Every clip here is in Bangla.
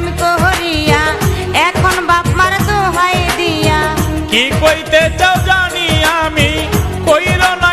প্রেম করিয়া এখন বাপ মার দোহাই দিয়া। কি কইতে চাও জানি আমি কইল না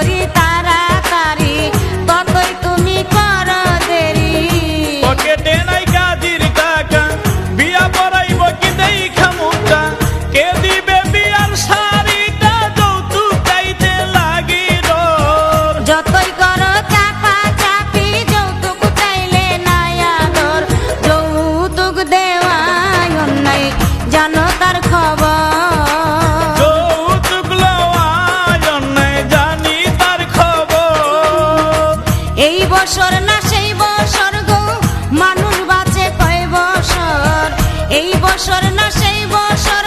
ahorita. এই বছর না সেই বছর